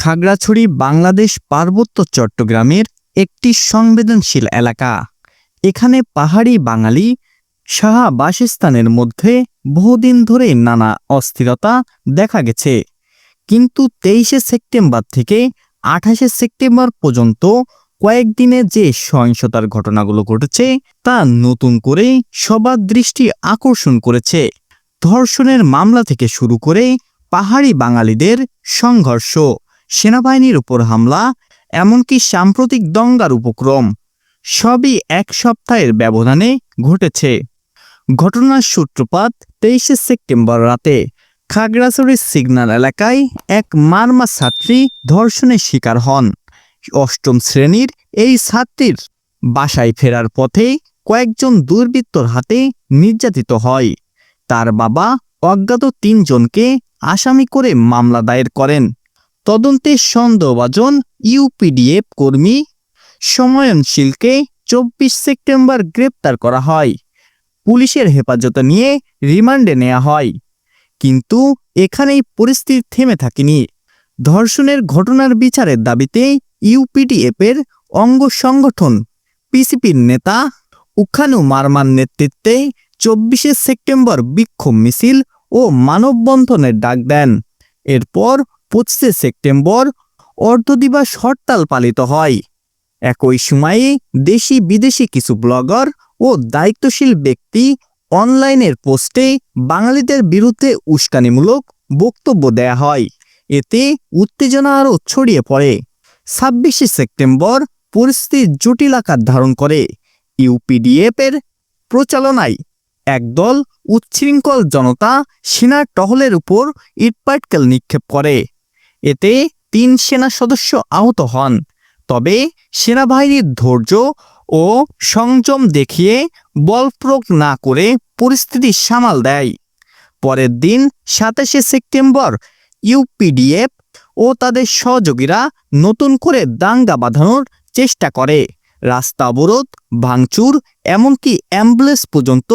খাগড়াছড়ি বাংলাদেশ পার্বত্য চট্টগ্রামের একটি সংবেদনশীল এলাকা। এখানে পাহাড়ি বাঙালি সাহা বাসস্থানের মধ্যে বহুদিন ধরে নানা অস্থিরতা দেখা গেছে। কিন্তু তেইশে সেপ্টেম্বর থেকে আঠাশে সেপ্টেম্বর পর্যন্ত কয়েকদিনে যে সহিংসতার ঘটনাগুলো ঘটেছে, তা নতুন করে সবার দৃষ্টি আকর্ষণ করেছে। ধর্ষণের মামলা থেকে শুরু করে পাহাড়ি বাঙালিদের সংঘর্ষ। সেনাবাহিনীর উপর হামলা, এমনকি সাম্প্রতিক দঙ্গার উপক্রম, সবই এক সপ্তাহের ব্যবধানে ঘটেছে। ঘটনার সূত্রপাত তেইশে সেপ্টেম্বর রাতে খাগড়াছড়ির সিগন্যাল এলাকায় এক মারমা ছাত্রী ধর্ষণের শিকার হন। অষ্টম শ্রেণির এই ছাত্রীর বাসায় ফেরার পথে কয়েকজন দুর্বৃত্তর হাতে নির্যাতিত হয়। তার বাবা অজ্ঞাত তিনজনকে আসামি করে মামলা দায়ের করেন। তদন্তে সন্দেহভাজন ইউপিডিএফ কর্মী সময়নশীলকে চব্বিশ সেপ্টেম্বর গ্রেপ্তার করা হয়। পুলিশের হেফাজতে নিয়ে রিমান্ডে নেওয়া হয়। কিন্তু এখানেই পরিস্থিতি থেমে থাকেনি। ধর্ষণের ঘটনার বিচারের দাবিতে ইউপিডিএফের অঙ্গ সংগঠন পিসিপির নেতা উখানু মারমান নেতৃত্বে চব্বিশে সেপ্টেম্বর বিক্ষোভ মিছিল ও মানববন্ধনের ডাক দেন। এরপর পঁচিশে সেপ্টেম্বর অর্ধদিবস হরতাল পালিত হয়। একই সময়ে দেশি বিদেশি কিছু ব্লগার ও দায়িত্বশীল ব্যক্তি অনলাইনের পোস্টে বাঙালিদের বিরুদ্ধে উস্কানিমূলক বক্তব্য দেয়া হয়। এতে উত্তেজনা আরও ছড়িয়ে পড়ে। ছাব্বিশে সেপ্টেম্বর পরিস্থিতির জটিল আকার ধারণ করে। ইউপিডিএফের প্রচালনায় একদল উচ্ছৃঙ্খল জনতা সেনার টহলের উপর ইটপাটকেল নিক্ষেপ করে। এতে তিন সেনা সদস্য আহত হন। তবে সেনাবাহিনীর ধৈর্য ও সংযম দেখিয়ে বল প্রয়োগ না করে পরিস্থিতি সামাল দেয়। পরের দিন সাতাশে সেপ্টেম্বর ইউপিডিএফ ও তাদের সহযোগীরা নতুন করে দাঙ্গা বাঁধানোর চেষ্টা করে। রাস্তা অবরোধ, ভাঙচুর, এমনকি অ্যাম্বুলেন্স পর্যন্ত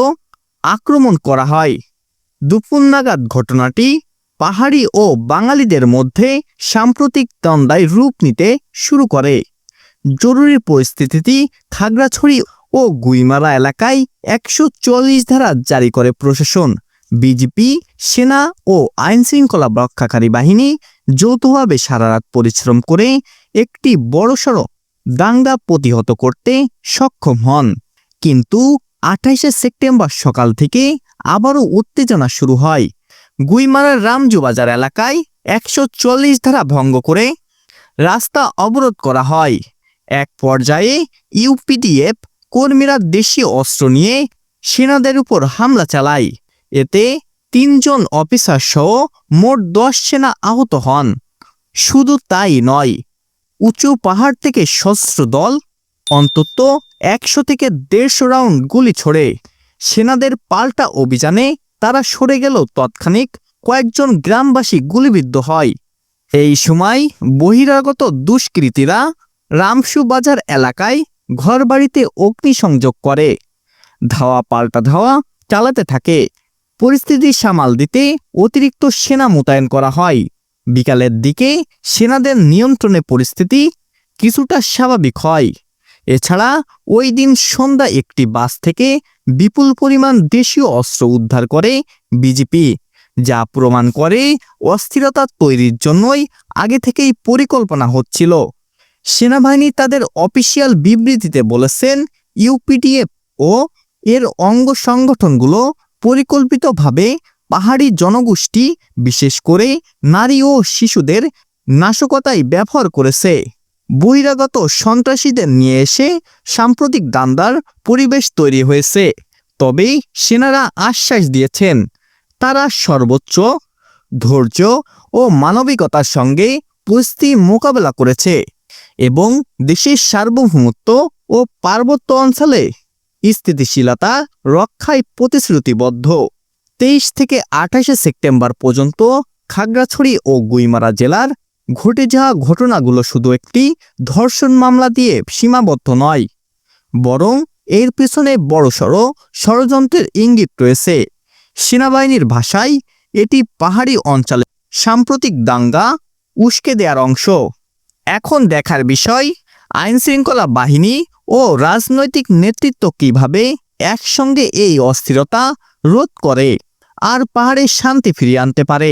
আক্রমণ করা হয়। দুপুর নাগাদ ঘটনাটি পাহাড়ি ও বাঙালিদের মধ্যে সাম্প্রতিক দ্বন্দ্বায় রূপ নিতে শুরু করে। জরুরি পরিস্থিতিতে খাগড়াছড়ি ও গুইমারা এলাকায় একশো চল্লিশ ধারা জারি করে প্রশাসন। বিজেপি, সেনা ও আইনশৃঙ্খলা রক্ষাকারী বাহিনী যৌথভাবে সারারাত পরিশ্রম করে একটি বড়সড় দাঙ্গা প্রতিহত করতে সক্ষম হন। কিন্তু আঠাইশে সেপ্টেম্বর সকাল থেকে আবারও উত্তেজনা শুরু হয়। গুইমারার রামজুবাজার এলাকায় একশো চল্লিশ ধারা ভঙ্গ করে রাস্তা অবরোধ করা হয়। এক পর্যায়ে ইউপিডিএফ কর্মীরা দেশীয় অস্ত্র নিয়ে সেনাদের উপর হামলা চালায়। এতে তিনজন অফিসার সহ মোট দশ সেনা আহত হন। শুধু তাই নয়, উঁচু পাহাড় থেকে সশস্ত্র দল অন্তত একশো থেকে দেড়শো রাউন্ড গুলি ছোড়ে। সেনাদের পাল্টা অভিযানে তারা সরে গেল তৎক্ষণিক কয়েকজন গ্রামবাসী গুলিবিদ্ধ হয়। এই সময় বহিরাগত দুষ্কৃতীরা রামসু বাজার এলাকায় ঘরবাড়িতে অগ্নিসংযোগ করে। ধাওয়া পাল্টা ধাওয়া চালাতে থাকে। পরিস্থিতি সামাল দিতে অতিরিক্ত সেনা মোতায়েন করা হয়। বিকালের দিকে সেনাদের নিয়ন্ত্রণে পরিস্থিতি কিছুটা স্বাভাবিক হয়। এছাড়া ওই দিন সন্ধ্যা একটি বাস থেকে বিপুল পরিমাণ দেশীয় অস্ত্র উদ্ধার করে বিজেপি, যা প্রমাণ করে অস্থিরতা তৈরির জন্যই আগে থেকেই পরিকল্পনা হচ্ছিল। সেনাবাহিনী তাদের অফিসিয়াল বিবৃতিতে বলেছেন, ইউপিডিএফ ও এর অঙ্গ সংগঠনগুলো পরিকল্পিতভাবে পাহাড়ি জনগোষ্ঠী, বিশেষ করে নারী ও শিশুদের নাশকতায় ব্যবহার করেছে। বহিরাগত সন্ত্রাসীদের নিয়ে এসে সাম্প্রতিক দান্দার পরিবেশ তৈরি হয়েছে। তবে সেনারা আশ্বাস দিয়েছেন, তারা সর্বোচ্চ ধৈর্য ও মানবিকতার সঙ্গে পরিস্থিতি মোকাবেলা করেছে এবং দেশের সার্বভৌমত্ব ও পার্বত্য অঞ্চলে স্থিতিশীলতা রক্ষায় প্রতিশ্রুতিবদ্ধ। তেইশ থেকে আঠাশে সেপ্টেম্বর পর্যন্ত খাগড়াছড়ি ও গুইমারা জেলার ঘটে যাওয়া ঘটনাগুলো শুধু একটি ধর্ষণ মামলা দিয়ে সীমাবদ্ধ নয়, বরং এর পেছনে বড়সড় ষড়যন্ত্রের ইঙ্গিত রয়েছে। সেনাবাহিনীর ভাষায়, এটি পাহাড়ি অঞ্চলে সাম্প্রতিক দাঙ্গা উস্কে দেওয়ার অংশ। এখন দেখার বিষয় আইন শৃঙ্খলা বাহিনী ও রাজনৈতিক নেতৃত্ব কীভাবে একসঙ্গে এই অস্থিরতা রোধ করে আর পাহাড়ে শান্তি ফিরিয়ে আনতে পারে।